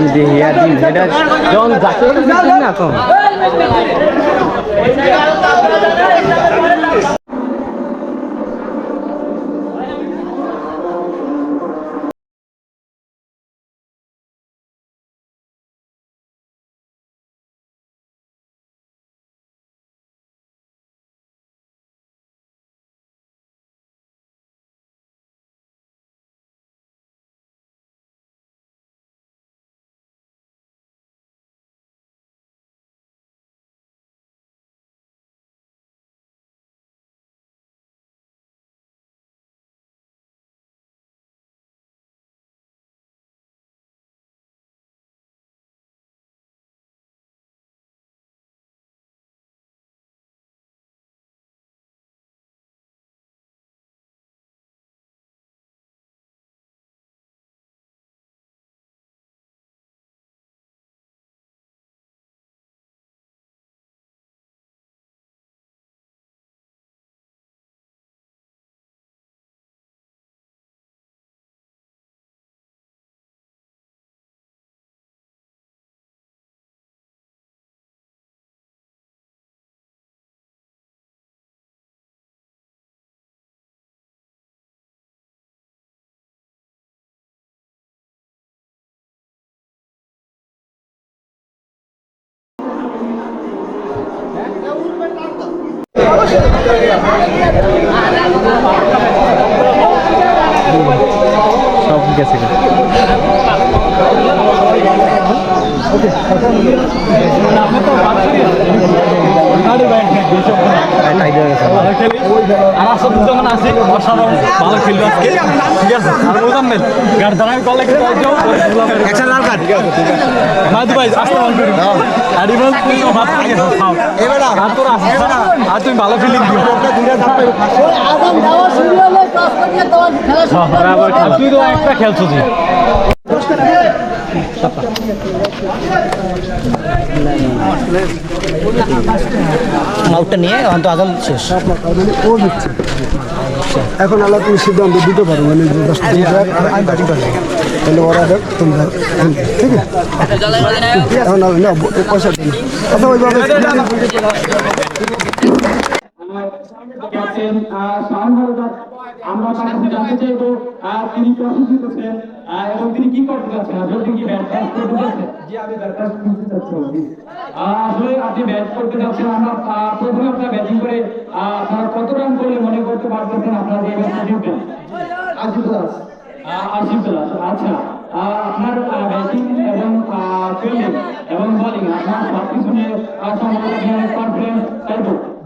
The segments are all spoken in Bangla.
আমি দেখি আর দিন এটা যখন যাকে না তো সব গেছে। আর আসলে যখন আসি অসাধারণ ভালো খেললো আজকে ঠিক আছে আর মোজাম্মেল গাড়ি দাঁড়ায় কলে কিন্তু একটা লাল কার্ড মাদু ভাই আসতে মন করি আর ইমন তুই ভাত খাই খাও এবার আর তোর আসিস আর তুমি ভালো ফিলিং দিও আগাম দেওয়া শুরু হলে দশ মিনিট তোমার খেলা শুরু তুই তো একটা খেলছো যে মাউটটা নিয়ে অন্ত আগাম শেষ। ও দিচ্ছে এখন আল্লাহ তুমি সিদ্ধান্ত দিতে পারো মানে তাহলে ওরা দেখ তুমি দেখ ঠিক আছে? এখন না পয়সা দিন। আচ্ছা ওইভাবে আমরা জানতে চাইব তিনি আহ, এবং তিনি কি করতে যাচ্ছেন? আসলে কি ব্যাট করতে যাচ্ছেন? জি আমি ব্যাট করতে যাচ্ছি। আসলে আপনি ব্যাট করতে যাচ্ছেন আমরা প্রথমে আপনার ব্যাটিং করে আপনারা কত রান করলে মনে করতে পারতেছেন আপনারা যে ম্যাচটা জিতবেন আশি প্লাস। আশি প্লাস আচ্ছা। আপনার ব্যাটিং এবং ফিল্ডিং এবং বোলিং আপনার সব কিছু নিয়ে সম্ভবত কনফিডেন্স তাই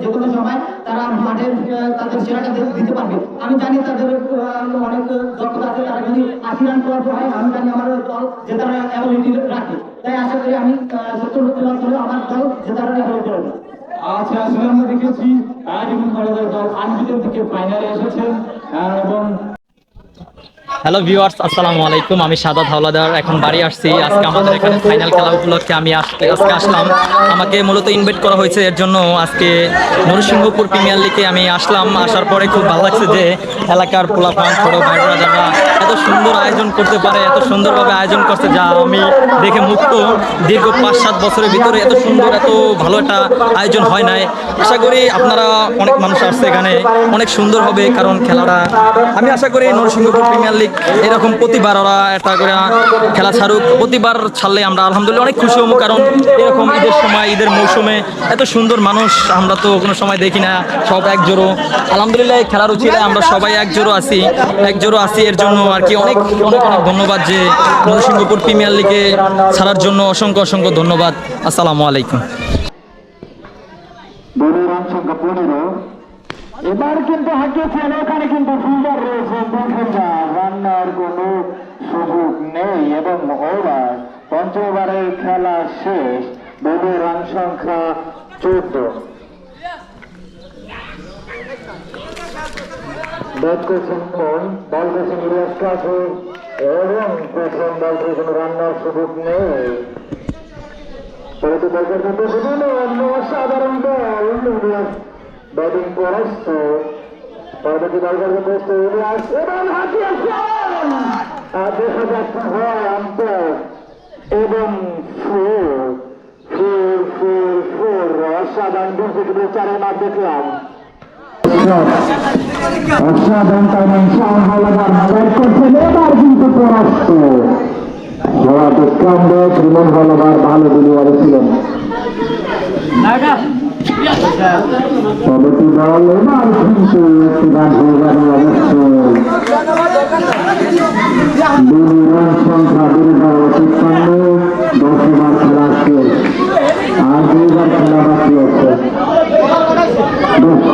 যে কোনো সময় তারা মাঠে তাদের সেরাটা দিতে পারবে। আমি জানি তাদের অনেক দক্ষতা আছে। তারা যদি আশি রান করার পর হয়, আমি জানি আমার দল জেতার অ্যাবিলিটি রাখে। তাই আশা করি আমি সত্তর রান করে আমার দল জেতার অ্যাবিলিটি রাখবে আচ্ছা আসলে আমরা দেখেছি রিমন বারাদার দল আনবিটের থেকে ফাইনালে এসেছেন এবং হ্যালো ভিউয়ার্স আসসালামু আলাইকুম। আমি সাদা হাওলাদার এখন বাড়ি আসছি। আজকে আমাদের এখানে ফাইনাল খেলা উপলক্ষে আমি আজকে আজকে আসলাম। আমাকে মূলত ইনভাইট করা হয়েছে, এর জন্য আজকে নরসিংহপুর প্রিমিয়ার লিগে আমি আসলাম। আসার পরে খুব ভালো লাগছে যে এলাকার পোলাপান, ছোট ভাই ব্রাদাররা এত সুন্দর আয়োজন করতে পারে, এত সুন্দরভাবে আয়োজন করছে, যা আমি দেখে মুক্ত দীর্ঘ পাঁচ সাত বছরের ভিতরে এত সুন্দর, এত ভালো একটা আয়োজন হয় নাই। আশা করি আপনারা অনেক মানুষ আসছে এখানে। অনেক সুন্দর হবে, কারণ খেলাটা আমি আশা করি নরসিংহপুর প্রিমিয়ার লিগ এরকম প্রতিবার ওরা একটা করে খেলা ছাড়ুক। প্রতিবার ছাড়লে আমরা আলহামদুলিল্লাহ অনেক খুশি হব, কারণ এরকম ঈদের সময়, ঈদের মৌসুমে এত সুন্দর মানুষ আমরা তো কোনো সময় দেখি না, সব এক জোড়ো আলহামদুলিল্লাহ এই খেলার উচিলে আমরা সবাই এক জোড়ো আছি এক জোড়ো আছি এর জন্য আর কি অনেক অনেক অনেক ধন্যবাদ যে নরসিংহপুর প্রিমিয়ার লিগে ছাড়ার জন্য অসংখ্য অসংখ্য ধন্যবাদ। আসসালামু আলাইকুম। এবার কিন্তু হাঁকিয়েছেন, ওখানে কিন্তু ফিল্ডার রয়েছে রান্নার কোনো সুযোগ নেই এবং ওভার পঞ্চম ওভারের খেলা শেষ দলের রান সংখ্যা চোদ্দ। ব্যাট করছেন মন বল করছেন ইলিয়াস কাপুর এবং প্রথম বল করে রান্নার সুযোগ নেই। পরবর্তী বল করছেন অসাধারণ বল ব্যাটিং পরাস্ত পরবর্তী করছেন পোস্ট ইলিয়াস এবং আর দেখা যাচ্ছে হয় আম্পায়ার এবং ভালো ছিলেন পরবর্তী বল এবার কিন্তু রান হয়ে অবশ্যই দুই রান সংখ্যা দুর্গা তিপ্পান্ন দশ ওভার খেলা শেষ আর দুইবার খেলা বাকি আছে বেশ।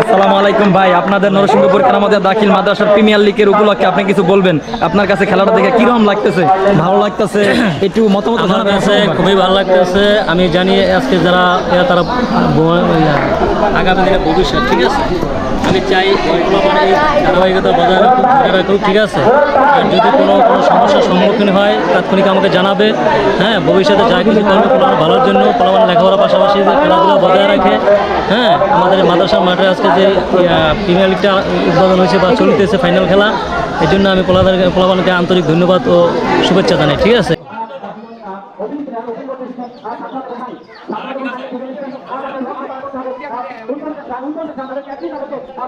আসসালামু আলাইকুম ভাই, আপনাদের নরসিংহপুর কেরামতিয়া দাখিল মাদ্রাসার প্রিমিয়ার লিগের উপলক্ষে আপনি কিছু বলবেন? আপনার কাছে খেলাটা দেখে কীরকম লাগতেছে? ভালো লাগতেছে? একটু মতামত আমার কাছে খুবই ভালো লাগতেছে। আমি জানি আজকে যারা তারা আগামী দিনে ভবিষ্যৎ, ঠিক আছে? আমি চাই ধারাবাহিকতা বজায় বজায় রাখুক, ঠিক আছে? আর যদি কোনো কোনো সমস্যার সম্মুখীন হয়, তাৎক্ষণিক আমাকে জানাবে। হ্যাঁ ভবিষ্যতে যা কিছু করবে, কোনো ভালোর জন্য পোলাপান লেখাপড়ার পাশাপাশি যে খেলাধুলা বজায় রাখে। হ্যাঁ আমাদের মাদ্রাসা মাঠে আজকে যে প্রিমিয়ার লিগটা উদ্বোধন হয়েছে বা চলতেছে ফাইনাল খেলা, এই জন্য আমি পোলাদের পোলাপানকে আন্তরিক ধন্যবাদ ও শুভেচ্ছা জানাই, ঠিক আছে?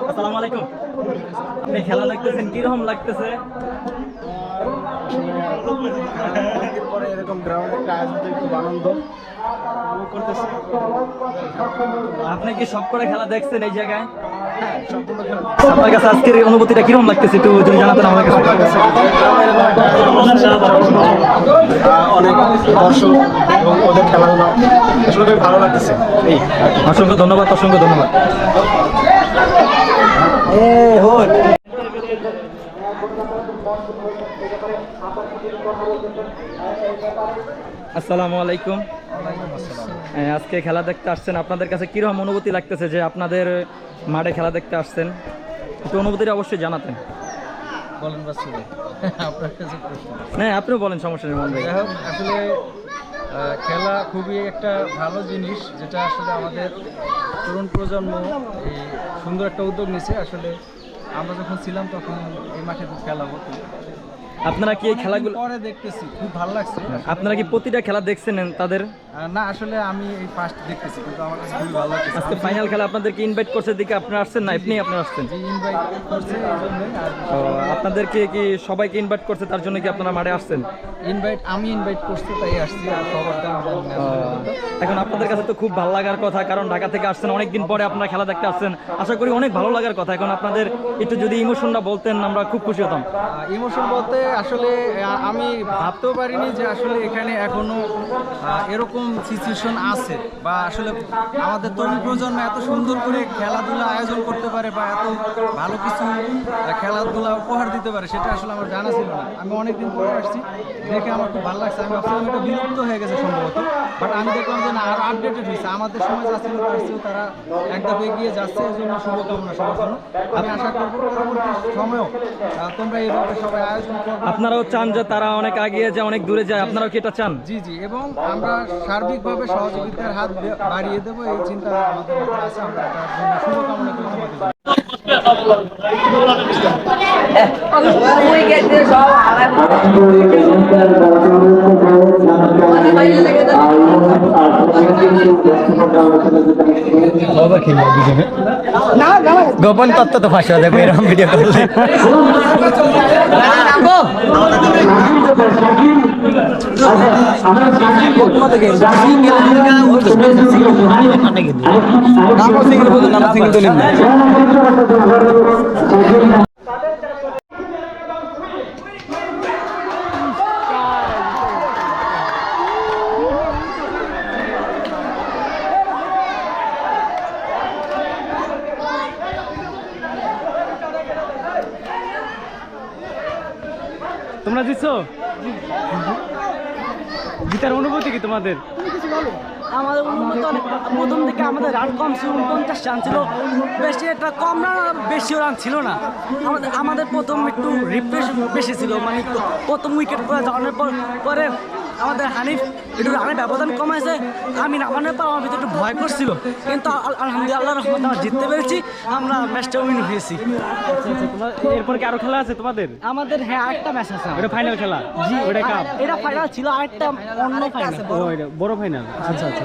আসসালামু আলাইকুম। আপনি খেলা দেখতেছেন, কীরকম লাগতেছে? খুব আনন্দ আপনি কি সব করে খেলা দেখছেন এই জায়গায়? আপনার কাছে আজকের এই অনুভূতিটা কীরকম লাগতেছে একটু যদি জানাতেন আমার কাছে। অনেক দর্শক এবং ওদের খেলাধুলা আসলে খুবই ভালো লাগতেছে। এই অসংখ্য ধন্যবাদ অসংখ্য ধন্যবাদ। আসসালামু আলাইকুম। আজকে খেলা দেখতে আসছেন। আপনাদের কাছে কীরকম অনুভূতি লাগতেছে যে আপনাদের মাঠে খেলা দেখতে আসছেন? একটু অনুভূতিটা অবশ্যই জানাতেন। বলেন আপনার কাছে প্রশ্ন। হ্যাঁ আপনিও বলেন সমস্যা নেই আসলে খেলা খুবই একটা ভালো জিনিস যেটা আসলে আমাদের তরুণ প্রজন্ম এই সুন্দর একটা উদ্যোগ নিছে। আসলে আমরা যখন ছিলাম তখন এই মাঠে খুব খেলা হতো। আপনারা কি এই খেলাগুলো পরে দেখতেছি খুব ভালো লাগছে। আপনারা কি প্রতিটা খেলা দেখছেন তাদের? না আসলে আমি এই ফার্স্ট দেখতেছি কিন্তু আমার কাছে খুবই ভালো লাগছে আজকে ফাইনাল খেলা আপনাদেরকে ইনভাইট করছে দিকে আপনারা আসছেন না? আপনি আপনারা আসছেন? ইনভাইট করছে আপনাদেরকে কি সবাইকে ইনভাইট করছে তার জন্য কি আপনারা মাঠে আসছেন? ইনভাইট আমি ইনভাইট করছি তাই আসছি আর এখন আপনাদের কাছে তো খুব ভালো লাগার কথা কারণ ঢাকা থেকে আসছেন অনেকদিন পরে আপনারা খেলা দেখতে আসছেন। আশা করি অনেক ভালো লাগার কথা এখন আপনাদের একটু যদি ইমোশনটা বলতেন আমরা খুব খুশি হতাম। ইমোশন বলতে আসলে আমি ভাবতেও পারিনি যে আসলে এখানে এখনও এরকম সিচুয়েশন আছে বা আসলে আমাদের তরুণ প্রজন্ম এত সুন্দর করে খেলাধুলা আয়োজন করতে পারে বা এত ভালো কিছু খেলাধুলা উপহার দিতে পারে, সেটা আসলে আমার জানা ছিল না। আমি অনেকদিন পরে আসছি, দেখে আমার খুব ভালো লাগছে। আমি ভাবছিলাম এটা বিলুপ্ত হয়ে গেছে সম্ভবত বাট আমি দেখলাম যে না, আরও আপডেটেড হয়েছে। আমাদের সময় যা ছিল তার তারা এক ধাপ এগিয়ে যাচ্ছে, এই জন্য শুভকামনা সবার জন্য। আমি আশা করব পরবর্তী সময়েও তোমরা এইভাবে সবাই আয়োজন করবে আপনারাও চান যে তারা অনেক আগিয়ে যায়, অনেক দূরে যায়। আপনারাও কি এটা চান? জি জি, এবং আমরা সার্বিকভাবে সহযোগিতার হাত বাড়িয়ে দেবো, এই চিন্তা আমাদের আছে। আমরা শুভকামনা। গোপন তত্ত্ব তো ফাঁসা যাবে এরকম ভিডিও করলে। তোমরা জিতছো? জিতার অনুভূতি কি তোমাদের? আমাদের অনুভূতি অনেক প্রথম থেকে আমাদের রান কম ছিল, উনপঞ্চাশ রান ছিল। বেশি একটা কম রান বেশিও রান ছিল না। আমাদের আমাদের প্রথম একটু রিফ্রেশ বেশি ছিল মানে প্রথম উইকেট পরে যাওয়ানোর পর, পরে আমাদের হানিফ একটু রানের ব্যবধান কমাইছে আমি নামানোর পর আমার ভিতরে একটু ভয় করছিল। কিন্তু আলহামদুলিল্লাহ আল্লাহ রহমতে আমরা জিততে পেরেছি। আমরা ম্যাচটা উইন হয়েছি। এরপর কি আরও খেলা আছে তোমাদের? আমাদের হ্যাঁ আরেকটা ম্যাচ আছে এটা ফাইনাল খেলা? জি ওটা কাপ? এটা ফাইনাল ছিল আরেকটা অন্য ফাইনাল বড় ফাইনাল আচ্ছা আচ্ছা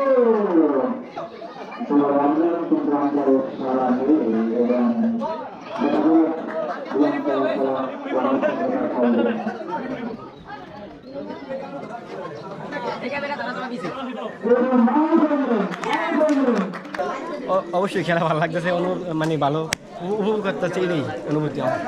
অবশ্যই খেলা ভালো লাগতেছে মানে ভালো উপ- উপভোগ করতেছে এটাই অনুভূতি আমার।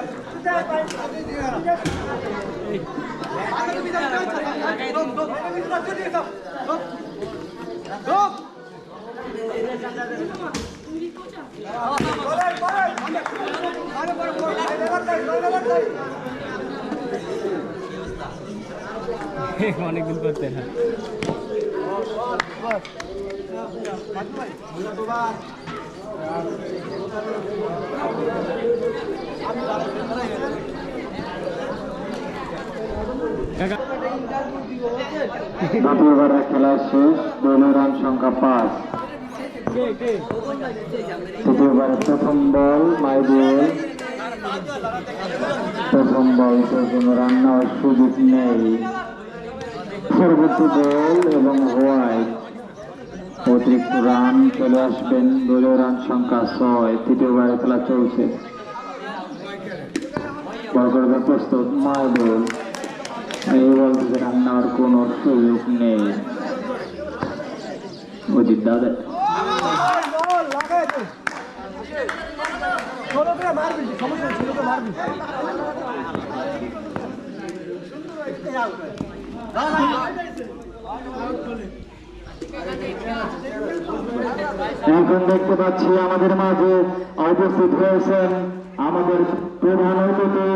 অনেকদিন করতে দ্বিতীয়বারের খেলা শেষ দলীয় রান সংখ্যা পাঁচ। তৃতীয়বারের প্রথম বল, মাই বল প্রথম বল কোনো রান নেওয়ার সুযোগ নেই। পরবর্তী বল এবং হোয়াইট। অতিরিক্ত রান চলে আসবেন দলীয় রান সংখ্যা ছয়। তৃতীয়বারের খেলা চলছে। বল করবে প্রস্তুত মাই বল এই বল থেকে রান নেওয়ার কোনো সুযোগ নেই। অজিত দাদা। এখন দেখতে পাচ্ছি আমাদের মাঝে উপস্থিত হয়েছেন আমাদের প্রধান অতিথি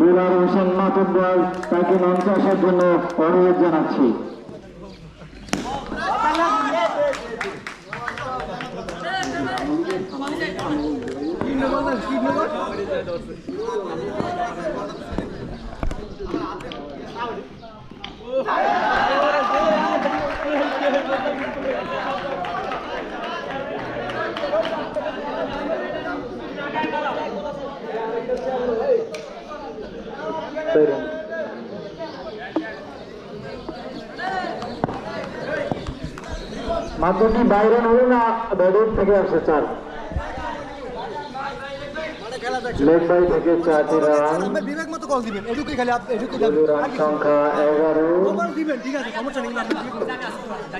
বিলাল হোসেন মাতুব্বর, তাকে মঞ্চে আসার জন্য অনুরোধ জানাচ্ছি। মাধ্যমটি বাইরে হলো না? ব্যাডের থেকে আসে চার লেগ বাই থেকে চারটি রান। বিবেক মতো কল দিবেন। এটুকুই খালি এটুকুই রান সংখ্যা এগারো। দিবেন ঠিক আছে সমস্যা নেই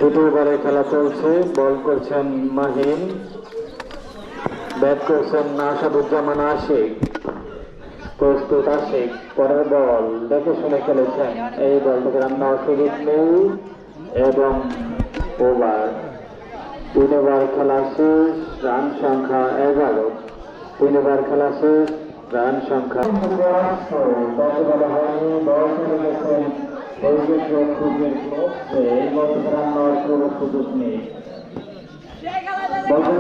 তৃতীয়বারে খেলা চলছে। বল করছেন মাহিন। ব্যাট করছেন আসাদুজ্জামান আশিক। প্রস্তুত আশিক পরের বল। দেখে শুনে খেলেছেন। এই বল থেকে রান নেওয়ার সুযোগ নেই। এবং ওভার। তিন ওভার খেলা শেষ রান সংখ্যা এগারো তিন ওভার খেলা শেষ রান সংখ্যা সুযোগ নেই বলতে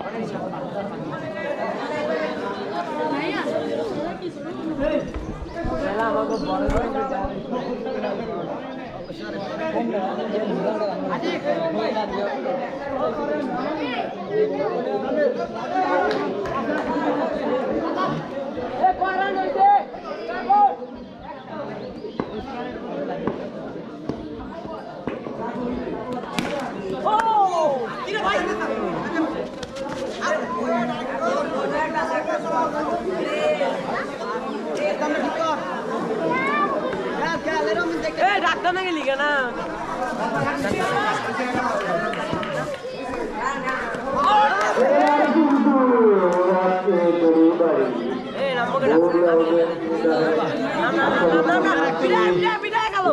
গেলে এবার কিন্তু বিবেচনা একবারের জন্য জায়গাটা বেঁচে নিলে ডাক্তার না গেলি কেন এই নামবো কেন নাম নাম নাম নাম নাম বিদায় বিদায় বিদায় গেল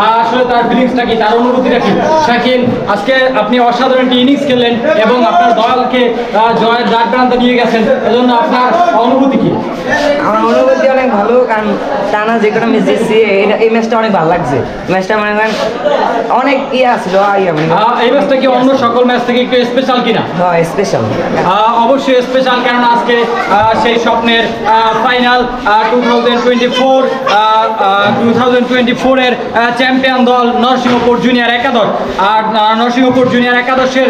আসলে তার ফিলিংসটা কি তার অনুভূতিটা কি শাকিল, আজকে আপনি অসাধারণ একটি ইনিংস খেললেন এবং আপনার দলকে জয়ের দ্বার প্রান্তে নিয়ে গেছেন। এজন্য আপনার অনুভূতি কি? আমার অনুভূতি অনেক ভালো কারণ টানা যে কোনো ম্যাচ এই ম্যাচটা অনেক ভালো লাগছে। ম্যাচটা মনে করেন অনেক ইয়ে আসছিল এই ম্যাচটা কি অন্য সকল ম্যাচ থেকে একটু স্পেশাল কিনা? হয় স্পেশাল অবশ্যই স্পেশাল কারণ আজকে সেই স্বপ্নের final two thousand twenty four two thousand twenty ফোরের চ্যাম্পিয়ন দল নরসিংহপুর জুনিয়র একাদশ। আর নরসিংহপুর জুনিয়র একাদশের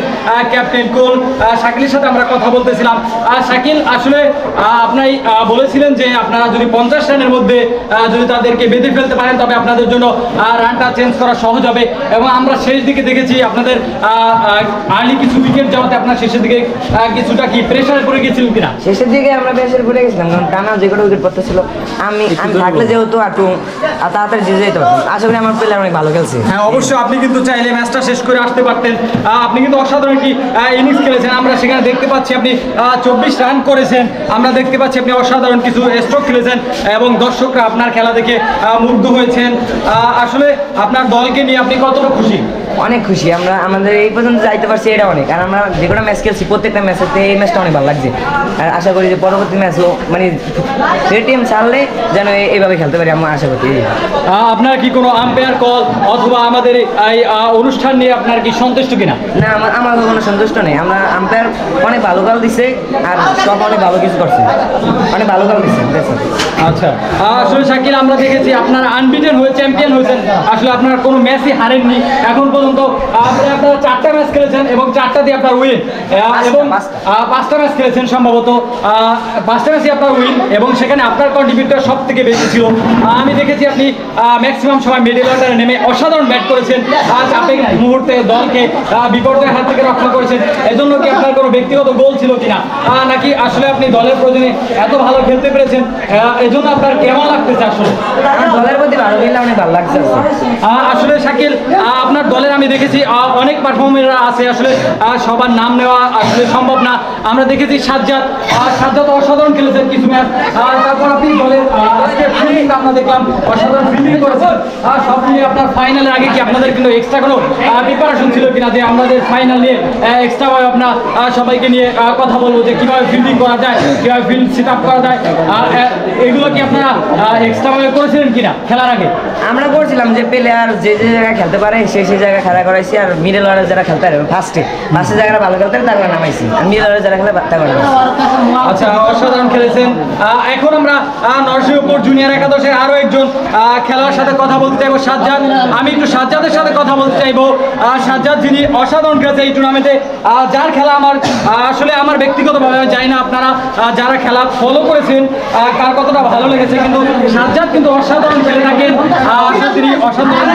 ক্যাপ্টেন কোল শাকিলের সাথে আমরা কথা বলতেছিলাম। শাকিল আসলে আহ, আপনি আহ, বলেছিলেন যে আপনারা যদি পঞ্চাশ রানের মধ্যে যদি তাদেরকে বেঁধে ফেলতে পারেন তবে আপনাদের জন্য রানটা চেঞ্জ করা সহজ হবে। এবং আমরা শেষ দিকে দেখেছি আপনাদের আর্লি কিছু উইকেট যাওয়াতে আপনার শেষের দিকে কিছুটা কি প্রেশারে পড়ে গেছিলেন কিনা? শেষের দিকে আমরা বেশের ঘুরে গেছিলাম কারণ টানা যে কোনো উইকেট পড়তেছিল আমি আমি থাকলে যেহেতু একটু আর তাড়াতাড়ি জিতে যেতে পারতাম আশা করি আমার প্লেয়ার অনেক ভালো খেলছে। হ্যাঁ অবশ্যই আপনি কিন্তু চাইলে ম্যাচটা শেষ করে আসতে পারতেন। আপনি কিন্তু অসাধারণ একটি ইনিংস খেলেছেন। আমরা সেখানে দেখতে পাচ্ছি আপনি চব্বিশ রান করেছেন। আমরা দেখতে পাচ্ছি আপনি অসাধারণ কিছু স্ট্রোক খেলেছেন এবং দর্শকরা আপনার খেলা দেখে মুগ্ধ হয়েছেন। আসলে আপনার দলকে নিয়ে আপনি কতটা খুশি? অনেক খুশি। আমরা আমাদের এই পর্যন্ত যাইতে পারছি এটা অনেক। আর আমরা যে কোনো ম্যাচ খেলছি প্রত্যেকটা ম্যাচেতে এই ম্যাচটা অনেক ভালো লাগছে। আর আশা করি যে পরবর্তী ম্যাচও মানে এটিএম ছাড়লে যেন এইভাবে খেলতে পারি আমরা আশা করছি। আপনার কি কোনো আম্পায়ার কল অথবা আমাদের এই অনুষ্ঠান নিয়ে আপনার কি সন্তুষ্ট কিনা? না আমার আমার কোনো সন্তুষ্ট নেই। আমরা আম্পায়ার অনেক ভালো কাল দিছে আর সব অনেক ভালো কিছু করছে। অনেক ভালো কাল দিছে আচ্ছা। আসলে শাকিল আমরা দেখেছি আপনার আনবিটেন হয়ে চ্যাম্পিয়ন হয়েছেন। আসলে আপনার কোনো ম্যাচই হারেননি। এখন পর্যন্ত আপনি আপনারা চারটা ম্যাচ খেলেছেন এবং চারটা দিয়ে আপনার উইন এবং পাঁচটা। ম্যাচ খেলেছেন সম্ভবত। পাঁচটা ম্যাচই আপনার উইন এবং সেখানে আপনার কন্ট্রিবিউটর সব থেকে বেশি ছিল। আমি দেখেছি আপনি ম্যাক্সিমাম সময় মিডল অর্ডারে নেমে অসাধারণ ব্যাট করেছেন। চাপের মুহূর্তে দলকে বিপর্যয়ের হাত থেকে রক্ষা করেছেন। এজন্য কি আপনার কোনো ব্যক্তিগত গোল ছিল কিনা? নাকি আসলে আপনি দলের প্রয়োজনে এত ভালো খেলতে পেরেছেন? এজন্য আপনার কেমন লাগতেছে আসলে? দলের প্রতি ভালো খেললে অনেক ভালো লাগছে। আসলে শাকিল আপনার দলের আমি দেখেছি অনেক পারফর্মাররা আছে আসলে সবার নাম নেওয়া আসলে সম্ভব না। আমরা দেখেছি সাজ্জাদ সাজ্জাদ অসাধারণ খেলেছেন কিছু ম্যাচ তারপর আপনি আহ, আজকে ফিল্ডিং আমরা দেখলাম অসাধারণ ফিল্ডিং করেছেন। আহ, সব মিলিয়ে আপনার ফাইনালের আগে কি আপনাদের কিন্তু এক্সট্রা কোনো প্রিপারেশন ছিল কিনা যে আমাদের ফাইনাল নিয়ে এক্সট্রা ভাবে আপনার সবাইকে নিয়ে কথা বলব যে কীভাবে ফিল্ডিং করা যায় কীভাবে ফিল্ড সেট আপ করা যায় এগুলো কি আপনারা এক্সট্রা ভাবে করেছিলেন কিনা খেলার আগে? আমরা করছিলাম যে প্লেয়ার যে যে জায়গায় খেলতে পারে সেই সেই জায়গায় খেলা করাইছি আর মিডল অর্ডার যারা খেলতে পারে ফার্স্টে ফার্স্টে জায়গাটা ভালো খেলতে তারা নামাইছি। আর মিডল অর্ডার যারা খেলে নামাইছি। আচ্ছা অসাধারণ খেলেছেন। এখন আমরা নরসিংহপুর জুনিয়র একাদশের আরও একজন খেলার সাথে কথা বলতে চাইব, সাজ্জাদ। আমি একটু সাজ্জাদের সাথে কথা বলতে চাইব। সাজ্জাদ যিনি অসাধারণ খেলেছে এই টুর্নামেন্টে যার খেলা আমার আসলে আমার ব্যক্তিগতভাবে আমি জানি না আপনারা যারা খেলা ফলো করেছেন কার কতটা ভালো লেগেছে কিন্তু সাজ্জাদ কিন্তু অসাধারণ খেলে থাকেন তিনি অসাধারণ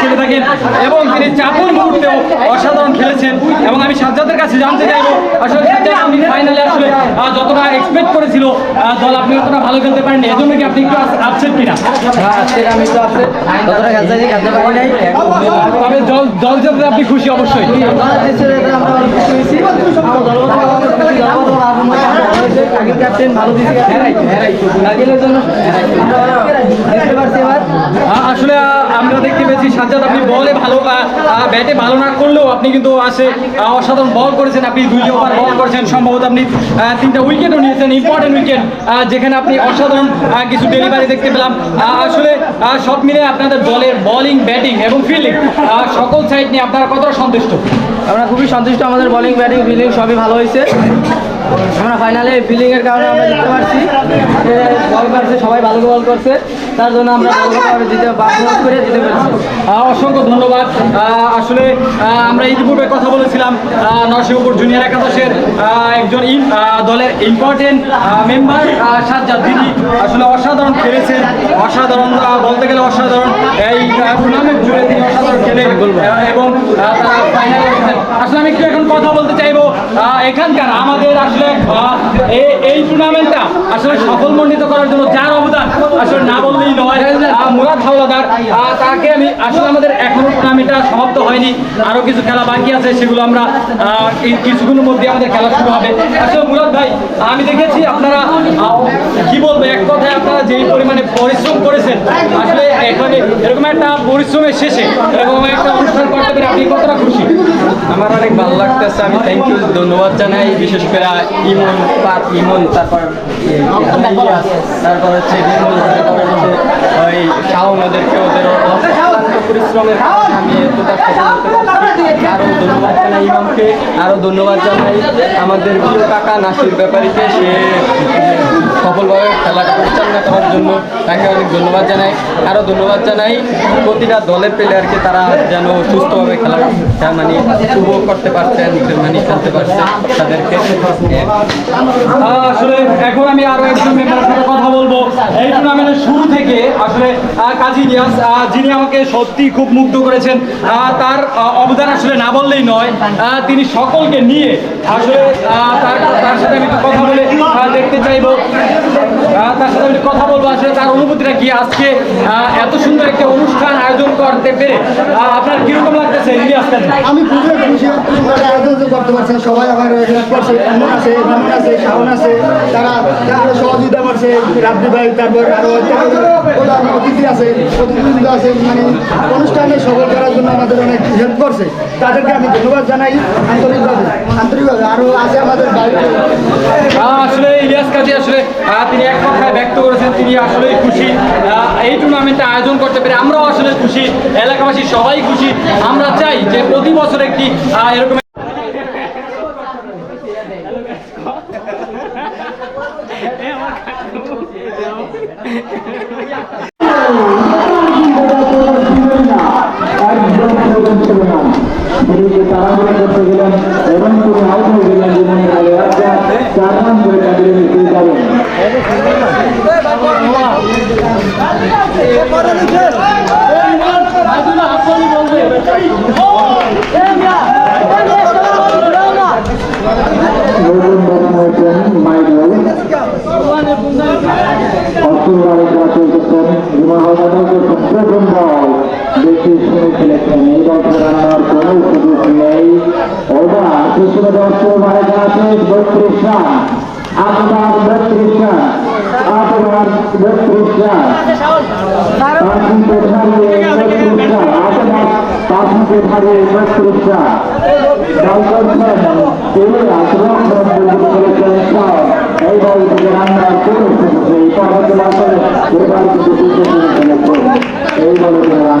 খেলে থাকেন এবং তিনি চাপের মুহূর্তেও অসাধারণ খেলেছেন এবং আমি সাজ্জাদের কাছে জানতে চাইব আসলে সাজ্জাদ আপনি ফাইনালে আসলে যতটা এক্সপেক্ট করেছিল দল আপনি অতটা ভালো খেলতে পারেননি এজন্য কি আপনি একটু আপসেট কিনা? আমি তো আছে ততটা খেলতে খেলতে পারি নাই তবে দল আপনি খুশি অবশ্যই। ஆகும் আসলে আমরা দেখতে পেয়েছি সাজ্জাদ আপনি বলে ভালো ব্যাটে ভালো না করলেও আপনি কিন্তু আসে অসাধারণ বল করেছেন। আপনি দুই ওভার বল করেছেন। সম্ভবত আপনি তিনটা উইকেটও নিয়েছেন ইম্পর্টেন্ট উইকেট যেখানে আপনি অসাধারণ কিছু ডেলিভারি দেখতে পেলাম। আসলে সব মিলে আপনাদের দলের বলিং ব্যাটিং এবং ফিল্ডিং সকল সাইড নিয়ে আপনারা কতটা সন্তুষ্ট? আমরা খুবই সন্তুষ্ট আমাদের বলিং ব্যাটিং ফিল্ডিং সবই ভালো হয়েছে। আমরা ফাইনালে এর কারণে আমরা জিততে পারছি। বল করছে সবাই ভালো বল করছে। তার জন্য আমরা ভালোভাবে বাস করে জিতে পেরেছি। অসংখ্য ধন্যবাদ। আসলে আমরা ইতিপূর্বে কথা বলেছিলাম নরসিংহপুর জুনিয়র একাদশের একজন দলের ইম্পর্টেন্ট মেম্বার সাজ্জাদ যিনি আসলে অসাধারণ খেলেছেন। অসাধারণ বলতে গেলে অসাধারণ। এই টুর্নামেন্ট জুড়ে তিনি অসাধারণ খেলে এবং। আসলে আমি একটু এখন কথা বলতে চাইব এখানকার আমাদের এই- টুর্নামেন্টটা আসলে সফলমণ্ডিত করার জন্য যার অবদান আসলে না বললেই নয়। মুরাদ হাওলাদার তাকে আমি আসলে আমাদের এখনও টুর্নামেন্টটা সমাপ্ত হয়নি। আরও কিছু খেলা বাকি আছে, সেগুলো আমরা এই কিছুক্ষণের মধ্যে আমাদের খেলা শুরু হবে। আসলে মুরাদ ভাই, আমি দেখেছি আপনারা কি বলব, এক কথায় আপনারা যেই পরিমাণে পরিশ্রম করেছেন, আসলে এখানে এরকম একটা পরিশ্রমের শেষে এরকম একটা অনুষ্ঠান করতে পেরে আপনি কতটা খুশি? আমার অনেক ভালো লাগতেছে, আমি থ্যাংক ইউ ধন্যবাদ জানাই, বিশেষ করে ইমন পার, ইমন, তারপর তারপর হচ্ছে বিমল ওই শাওন ওদেরকে, ওদের পরিশ্রমের আমি ধন্যবাদ জানাই ইমামকে আরও ধন্যবাদ জানাই আমাদের প্রিয় কাকা নাসির ব্যাপারীকে, সে সফলভাবে খেলাটা পরিচালনা করার জন্য তাকে অনেক ধন্যবাদ জানাই। আরও ধন্যবাদ জানাই, প্রতিটা দলের প্লেয়ারকে তারা যেন সুস্থভাবে খেলা মানে উপভোগ করতে পারছেন মানে খেলতে পারছেন তাদেরকে। আসলে এখন আমি আরও একজন মেম্বারের সাথে কথা বলব। এই টুর্নামেন্টের শুরু থেকে আসলে কাজী নিয়াজ যিনি আমাকে সত্যি খুব মুগ্ধ করেছেন তার অবদান আসলে না বললেই নয়। তিনি সকলকে নিয়ে আসলে তার তার সাথে আমি কথা বলে দেখতে চাইব। তার সাথে আমি কথা বলব। আসলে তার অনুভূতিটা কি? আজকে এত সুন্দর একটা অনুষ্ঠান আয়োজন করতে পেরে আপনার কীরকম লাগতেছে? ইলিয়াস আমি খুবই খুশি। আয়োজন করতে পারছে সবাই আমার করছে আছে এমন আছে শাওন আছে তারা তারা সহযোগিতা করছে রাব্বি ভাই তারপর আরও অতিথি আছে প্রতিনিধি আছে। মানে অনুষ্ঠানে সফল করার জন্য আমাদের অনেক হেল্প করছে। তাদেরকে আমি ধন্যবাদ জানাই আন্তরিকভাবে। আন্তরিকভাবে আরও আছে আমাদের বাইরে আসলে ইলিয়াস কাজী আসলে তিনি এক কথায় ব্যক্ত করেছেন তিনি আসলে খুশি। এই টুর্নামেন্টে আয়োজন করতে পেরে আমরাও আসলে খুশি। এলাকাবাসী সবাই খুশি। আমরা চাই যে প্রতি বছর একটি এরকম এবং তিনি রান বল করছেন তিনি আক্রমণ করেছেন এই দ্বিতীয় সুযোগ খেলেছেন এই বলে তিনি রান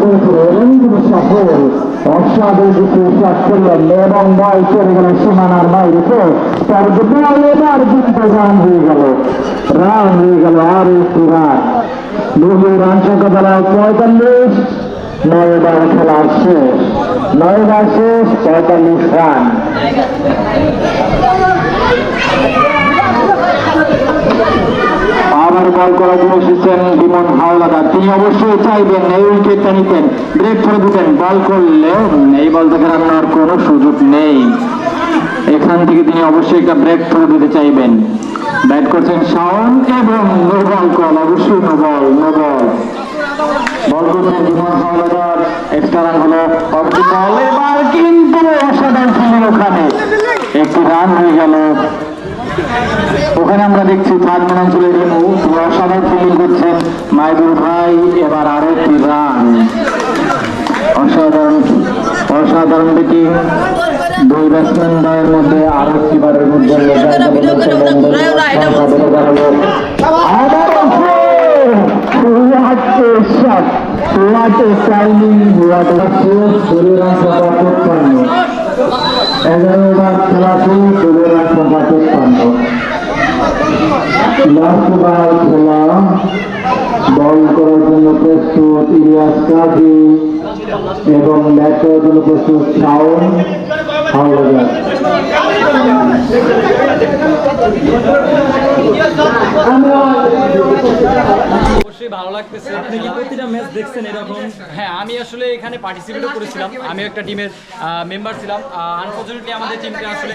করেছিল এবং কিন্তু সফল অসাধারণ কিছু শট করলেন এবং চলে গেল সীমানার বাইরে তো তার বল এবার কিন্তু রান হয়ে গেল রান হয়ে গেল আর একটি রান দুই রান সংখ্যা বেলায় পঁয়তাল্লিশ নয় বার খেলা শেষ। নয় বার শেষ, পঁয়তাল্লিশ রান। আবার বল করার জন্য এসেছেন বিমন হাওলাদার। তিনি অবশ্যই চাইবেন, এই উইকেটটা নিতেন। ব্রেক করে দিতেন, বল করলেও এই বল থেকে রান্নার কোনো সুযোগ নেই। এখান থেকে তিনি অবশ্যই একটা ব্রেক করে দিতে চাইবেন। ব্যাট করছেন শাওন এবং নো বল কল, অবশ্যই নো বল নো বল করছেন বিমন হাওলাদার এক্সট্রা রান হলো বল। এবার কিন্তু অসাধারণ ছিলেন ওখানে। একটি রান হয়ে গেল ওখানে আমরা দেখছি অঞ্চলে রেমু অসাধারণ ফিল্ডিং করছেন মাইদুল ভাই এবার আরও একটি রান। অসাধারণ অসাধারণ ব্যাটিং। দুই ব্যাটসম্যান দ্বয়ের মধ্যে আরও একটি বারের মধ্যে What a timing, what a এগারো খেলা ষোলো রান বল করার জন্য প্রস্তুত ইলিয়াস কাজী এবং ব্যাট করার জন্য প্রস্তুত শাওন হাওলাদার। অবশ্যই ভালো লাগতেছে। আপনি কি প্রতিটা ম্যাচ দেখছেন এরকম? হ্যাঁ আমি আসলে এখানে পার্টিসিপেটও করেছিলাম। আমি একটা টিমের মেম্বার ছিলাম। আনফর্চুনেটলি আমাদের টিমটা আসলে